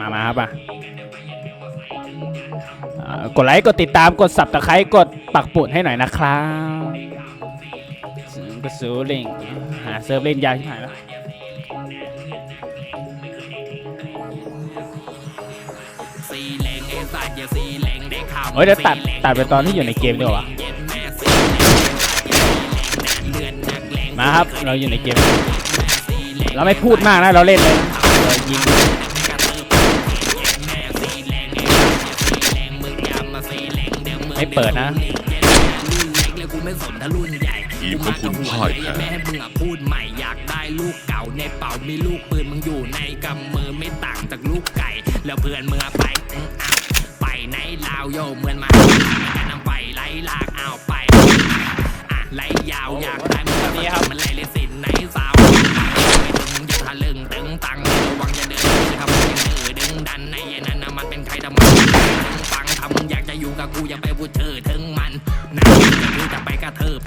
มามาครับอะกดไลค์กดติดตามกดสับตะไคร้กดปักปุ่นให้หน่อยนะครับกระสูลิงหาเซิร์ฟเล่นยาที่ไหนแล้วสีเหลงไอ้สัตว์อย่าสีเหลงได้ข่าวเฮ้ยเดี๋ยวตัดตัดไปตอนที่อยู่ในเกมดีกว่าเย็นแม่สีเหลงเลือดนักเลงมาครับ เราอยู่ในเกม เราไม่พูดมากนะเราเล่นเลยนะเรายิงกระตือเย็นแม่สีเหลงไอ้สัตว์อย่าสีเหลงมึงอย่ามาสีเหลงเดี๋ยวมึงไม่เปิดนะเย็นแม่รุ่นเล็กเลยกูไม่สนถ้ารุ่นใหญ่ทีมของคุณพ่ายแพ้แม่ให้มึงอะพูดใหม่อยากได้ลูกเก่าในเป่ามีลูกปืนมึงอยู่ในกำมือไม่ต่างจากลูกไก่ แล้วเพื่อนมึงอะไปอื้ออ้าวไปไหนลาวโยเหมือนมาการนำไปไล่ลากเอาไปอะไล่ยาวอยากได้มึงก็ทำมันไล่เลยสิน กูอย่าไปพูดเธอถึงมันนะจะดูจะไปกระเทิบ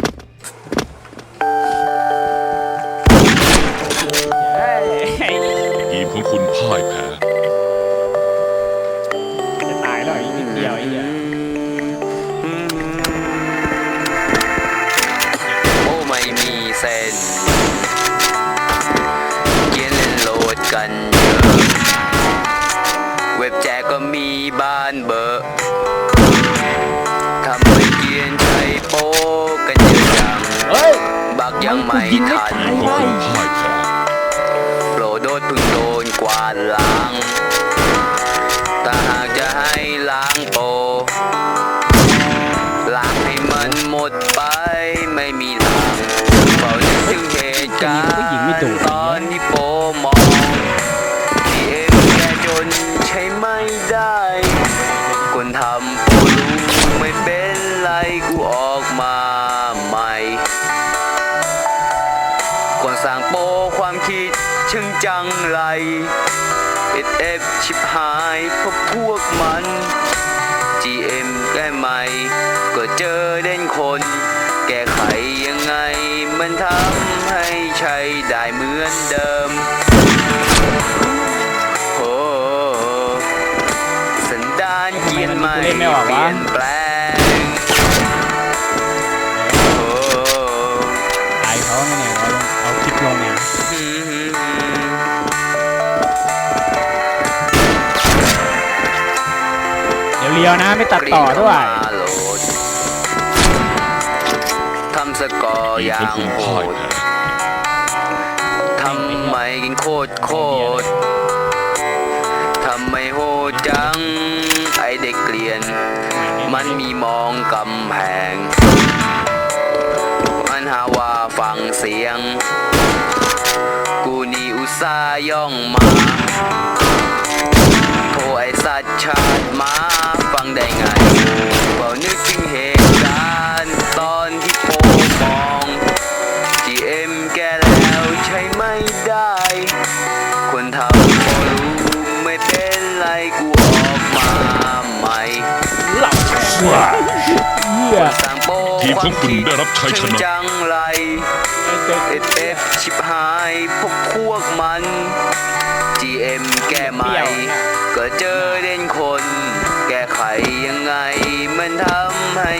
ทีมของคุณพ่ายแพ้จะตายแล้วอีกนิดเดียวไอ้เหี้ยโอ้ไม่มีเส้นเกียนเล่นโหลดกันเยอะ เว็บแจกก็มีบ้านเบอร์ บักยังไม่ทันทีมของคุณพ่ายแพ้โปรโดดเพึ่งโดนกวาดล้างถ้าหากจะให้ล้างโปรล้างให้มันหมดไปไม่มีทางเฝ้านึกถึงเหตุการณ์ตอนที่โปรมองที่เอ็มแกจนใช้ไม่ได้คนทำโปรู้ไม่เป็นไรกูออกมาใหม่ สร้างโปรความคิดช่างจังไรเอเอฟชิบหายพราะพวกมัน GM แก้ใหม่ ก็เจอเด่นคน แก้ไขยังไง มันทำให้ใช้ได้เหมือนเดิมโอ้สันดานเกียนใหม่เปลี่ยนแปลง ยวเลียวนะไม่ตัดต่อด้วยทำสกอร์อย่างโหดทำไมกินโคตรโคตรทำไมโหดจัง ไอเด็กเกลียน มันมีมองกำแพง มันหาว่าฟังเสียง กูนี่อุตส่าห์ย่องมา โทรไอสัตว์ชาติมาฟังได้ไงเบานึกถึงเหตุการณ์ตอนที่โปมอง GM แกแล้วใช้ไม่ได้ คนทำพอรู้ไม่เป็นไรกูออกมาใหม่หลับเหี้ยสร้างโปทีมของคุณได้รับชัยชนะ จังไรเอฟเอฟชิบหายพวกพวกมัน GM แก้ใหม่ ก็เจอเด่นคน แก้ไขยังไง มันทำให้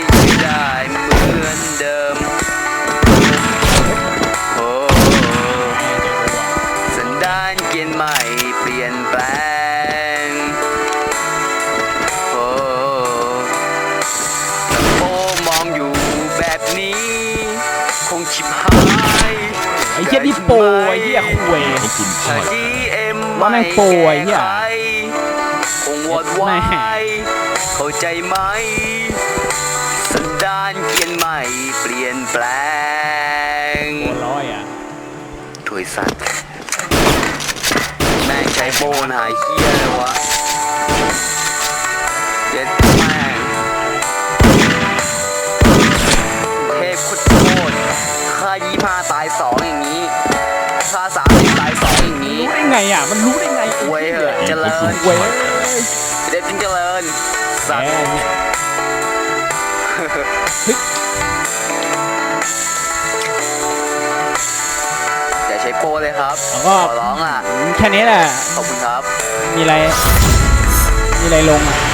ได้เหมือนเดิม โอ้สันดานเกียนใหม่เปลี่ยนแปลง โอ้แต่โปมองอยู่แบบนี้ คงชิบหายไอ้เหี้ยนี่โปรไอ้เหี้ยคุยของคุณพ่ายแพ้ GM ว่าแม่งโปรไอ้เหี้ย แก้ไข คงวอดวาแม่ยเข้าใจไหม สันดานเกียนใหม่ เปลี่ยนแปลงโอ้ร้อยอะถุยสัตว์แม่งใช้โบนหายเฮียเลยวะเย็ดแม่งเทพโคตรโคตรค่ายี่ห้าตายสองอย่างนี้ค่าสามสิบตายสองอย่างนี้ รู้ได้ไงอะ มันรู้ได้ไงเว้ยเหอะทีเจมของริคุญณพ่ายแพ้ เด็ดจริงเจริญแหสัตว์มเนี่ยอย่าใช้โปรเลยครับแล้วก็ขอร้องอะแค่นี้แหละ ขอบคุณครับ มีอะไร มีอะไรลงอะ